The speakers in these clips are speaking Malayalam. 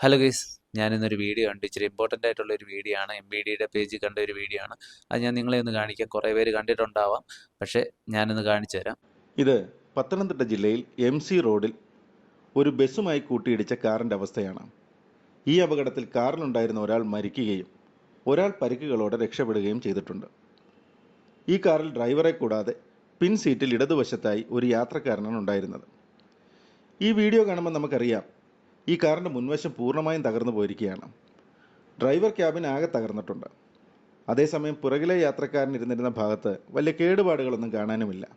ഹലോ ഗൈസ് ഞാനിന്നൊരു വീഡിയോ കണ്ടു. ഇച്ചിരി ഇമ്പോർട്ടന്റ് ആയിട്ടുള്ള ഒരു വീഡിയോ ആണ്. എം ബി ഡിയുടെ പേജ് കണ്ട ഒരു വീഡിയോ ആണ്. അത് ഞാൻ നിങ്ങളെ ഒന്ന് കാണിക്കാം. കുറേ പേര് കണ്ടിട്ടുണ്ടാവാം. പക്ഷേ ഞാനൊന്ന് കാണിച്ചു തരാം. ഇത് പത്തനംതിട്ട ജില്ലയിൽ എം സി റോഡിൽ ഒരു ബസ്സുമായി കൂട്ടിയിടിച്ച കാറിന്റെ അവസ്ഥയാണ്. ഈ അപകടത്തിൽ കാറിലുണ്ടായിരുന്ന ഒരാൾ മരിക്കുകയും ഒരാൾ പരിക്കുകളോടെ രക്ഷപ്പെടുകയും ചെയ്തിട്ടുണ്ട്. ഈ കാറിൽ ഡ്രൈവറെ കൂടാതെ പിൻ സീറ്റിൽ ഇടതുവശത്തായി ഒരു യാത്രക്കാരനാണ് ഉണ്ടായിരുന്നത്. ഈ വീഡിയോ കാണുമ്പോൾ നമുക്കറിയാം ഈ കാറിന്റെ മുൻവശം പൂർണമായും തകർന്നു പോയിരിക്കുകയാണ്. ഡ്രൈവർ ക്യാബിൻ ആകെ തകർന്നിട്ടുണ്ട്. അതേസമയം പുറകിലെ യാത്രക്കാരൻ ഇരുന്നിരുന്ന ഭാഗത്ത് വലിയ കേടുപാടുകളൊന്നും കാണാനുമില്ല.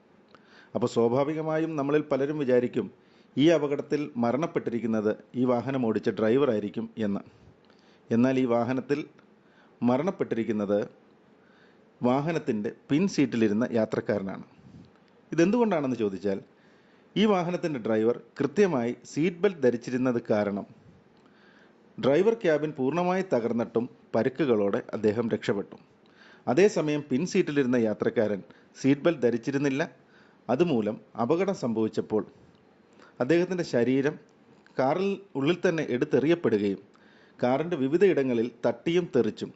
അപ്പോൾ സ്വാഭാവികമായും നമ്മളിൽ പലരും വിചാരിക്കും ഈ അപകടത്തിൽ മരണപ്പെട്ടിരിക്കുന്നത് ഈ വാഹനം ഓടിച്ച ഡ്രൈവർ ആയിരിക്കും എന്ന്. എന്നാൽ ഈ വാഹനത്തിൽ മരണപ്പെട്ടിരിക്കുന്നത് വാഹനത്തിന്റെ പിൻ സീറ്റിലിരുന്ന യാത്രക്കാരനാണ്. ഇതെന്തുകൊണ്ടാണെന്ന് ചോദിച്ചാൽ ഈ വാഹനത്തിന്റെ ഡ്രൈവർ കൃത്യമായി സീറ്റ് ബെൽറ്റ് ധരിച്ചിരുന്നത് കാരണം. ഡ്രൈവർ ക്യാബിൻ പൂർണമായി തകർന്നിട്ടും പരുക്കുകളോടെ അദ്ദേഹം രക്ഷപ്പെട്ടു. അതേസമയം പിൻ സീറ്റിലിരുന്ന യാത്രക്കാരൻ സീറ്റ് ബെൽറ്റ് ധരിച്ചിരുന്നില്ല. അതുമൂലം അപകടം സംഭവിച്ചപ്പോൾ അദ്ദേഹത്തിന്റെ ശരീരം കാറിൽ ഉള്ളിൽ തന്നെ എടുത്തെറിയപ്പെടുകയും കാറിന്റെ വിവിധ ഇടങ്ങളിൽ തട്ടിയും തെറിച്ചും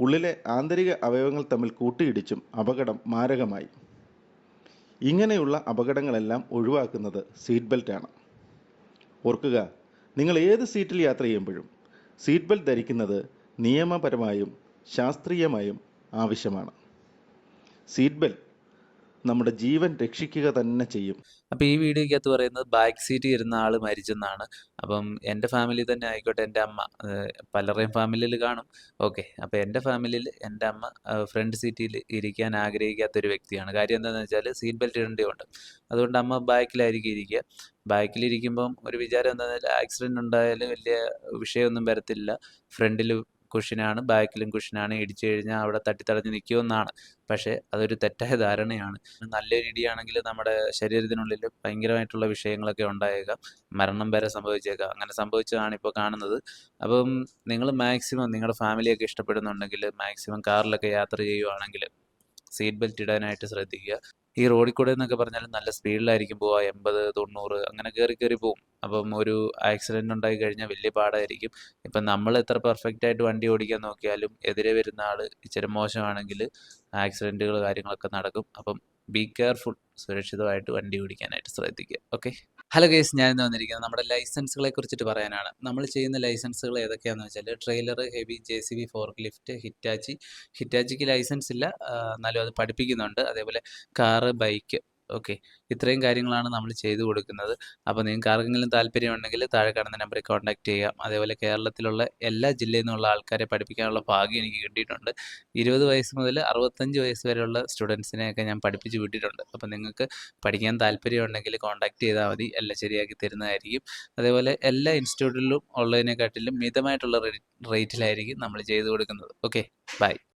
ഉള്ളിലെ ആന്തരിക അവയവങ്ങൾ തമ്മിൽ കൂട്ടിയിടിച്ചും അപകടം മാരകമായി. ഇങ്ങനെയുള്ള അപകടങ്ങളെല്ലാം ഒഴിവാക്കുന്നത് സീറ്റ് ബെൽറ്റാണ് ഓർക്കുക നിങ്ങൾ ഏത് സീറ്റിൽ യാത്ര ചെയ്യുമ്പോഴും സീറ്റ് ബെൽറ്റ് ധരിക്കുന്നത് നിയമപരമായും ശാസ്ത്രീയമായും ആവശ്യമാണ്. സീറ്റ് ബെൽറ്റ് നമ്മുടെ ജീവൻ രക്ഷിക്കുക തന്നെ ചെയ്യും. അപ്പോൾ ഈ വീഡിയോയ്ക്കകത്ത് പറയുന്നത് ബാക്ക് സീറ്റ് ഇരുന്ന ആൾ മരിച്ചെന്നാണ്. അപ്പം എന്റെ ഫാമിലി തന്നെ ആയിക്കോട്ടെ എന്റെ അമ്മ പലരുടെയും ഫാമിലിയിൽ കാണും. ഓക്കെ അപ്പോൾ എന്റെ ഫാമിലിയിൽ എന്റെ അമ്മ ഫ്രണ്ട് സീറ്റിൽ ഇരിക്കാൻ ആഗ്രഹിക്കാത്ത ഒരു വ്യക്തിയാണ്. കാര്യം എന്താണെന്ന് വെച്ചാൽ സീറ്റ് ബെൽറ്റ് ഇടേണ്ടതുണ്ട്. അതുകൊണ്ട് അമ്മ ബാക്കിലായിരിക്കും ഇരിക്കുക. ബാക്കിലിരിക്കുമ്പം ഒരു വിചാരം എന്താണെന്ന് വെച്ചാൽ ആക്സിഡന്റ് ഉണ്ടായാലും വലിയ വിഷയമൊന്നും വരത്തില്ല. ഫ്രണ്ടിൽ കുഷനാണ് ബാക്കിലും കുഷിനാണ് ഇടിച്ചു കഴിഞ്ഞാൽ അവിടെ തട്ടിത്തടഞ്ഞ് നിൽക്കുമെന്നാണ് പക്ഷേ അതൊരു തെറ്റായ ധാരണയാണ്. നല്ലൊരു ഇടിയാണെങ്കിൽ നമ്മുടെ ശരീരത്തിനുള്ളിൽ ഭയങ്കരമായിട്ടുള്ള വിഷയങ്ങളൊക്കെ ഉണ്ടായേക്കാം. മരണം വരെ സംഭവിച്ചേക്കാം. അങ്ങനെ സംഭവിച്ചതാണ് ഇപ്പോൾ കാണുന്നത്. അപ്പം നിങ്ങൾ മാക്സിമം നിങ്ങളുടെ ഫാമിലിയൊക്കെ ഇഷ്ടപ്പെടുന്നുണ്ടെങ്കിൽ മാക്സിമം കാറിലൊക്കെ യാത്ര ചെയ്യുവാണെങ്കിൽ സീറ്റ് ബെൽറ്റ് ഇടാനായിട്ട് ശ്രദ്ധിക്കുക. ഈ റോഡിൽ കൂടെ എന്നൊക്കെ പറഞ്ഞാൽ നല്ല സ്പീഡിലായിരിക്കും പോവുക. എൺപത് തൊണ്ണൂറ് അങ്ങനെ കയറി കയറി പോകും അപ്പം ഒരു ആക്സിഡന്റ് ഉണ്ടായി കഴിഞ്ഞാൽ വലിയ പാടായിരിക്കും. ഇപ്പം നമ്മൾ എത്ര പെർഫെക്റ്റ് ആയിട്ട് വണ്ടി ഓടിക്കാൻ നോക്കിയാലും എതിരെ വരുന്ന ആൾ ഇച്ചിരി മോശമാണെങ്കിൽ ആക്സിഡന്റുകൾ കാര്യങ്ങളൊക്കെ നടക്കും. അപ്പം ബി കെയർഫുൾ സുരക്ഷിതമായിട്ട് വണ്ടി ഓടിക്കാനായിട്ട് ശ്രദ്ധിക്കുക. ഓക്കെ ഹലോ കേസ് ഞാൻ ഇന്ന് വന്നിരിക്കുന്നത് നമ്മുടെ ലൈസൻസുകളെ കുറിച്ചിട്ട് പറയാനാണ്. നമ്മൾ ചെയ്യുന്ന ലൈസൻസുകൾ ഏതൊക്കെയാണെന്ന് വെച്ചാൽ trailer heavy J C B fork lift Hitachi ഹിറ്റാച്ചിക്ക് licence ഇല്ല. എന്നാലും അത് പഠിപ്പിക്കുന്നുണ്ട്. അതേപോലെ കാറ് ബൈക്ക് ഓക്കെ. ഇത്രയും കാര്യങ്ങളാണ് നമ്മൾ ചെയ്തു കൊടുക്കുന്നത്. അപ്പോൾ നിങ്ങൾക്ക് ആർക്കെങ്കിലും താല്പര്യമുണ്ടെങ്കിൽ താഴെ കാണുന്ന നമ്പറിൽ കോൺടാക്ട് ചെയ്യാം അതേപോലെ കേരളത്തിലുള്ള എല്ലാ ജില്ലയിൽ നിന്നുള്ള ആൾക്കാരെ പഠിപ്പിക്കാനുള്ള ഭാഗ്യം എനിക്ക് കിട്ടിയിട്ടുണ്ട്. ഇരുപത് വയസ്സ് മുതൽ അറുപത്തഞ്ച് വയസ്സ് വരെയുള്ള സ്റ്റുഡൻസിനെയൊക്കെ ഞാൻ പഠിപ്പിച്ച് വിട്ടിട്ടുണ്ട്. അപ്പോൾ നിങ്ങൾക്ക് പഠിക്കാൻ താല്പര്യമുണ്ടെങ്കിൽ കോൺടാക്ട് ചെയ്താൽ മതി. എല്ലാം ശരിയാക്കി തരുന്നതായിരിക്കും. അതേപോലെ എല്ലാ ഇൻസ്റ്റിറ്റ്യൂട്ടിലും ഉള്ളതിനെക്കാട്ടിലും മിതമായിട്ടുള്ള റേറ്റിലായിരിക്കും നമ്മൾ ചെയ്തു കൊടുക്കുന്നത്. ഓക്കെ. ബൈ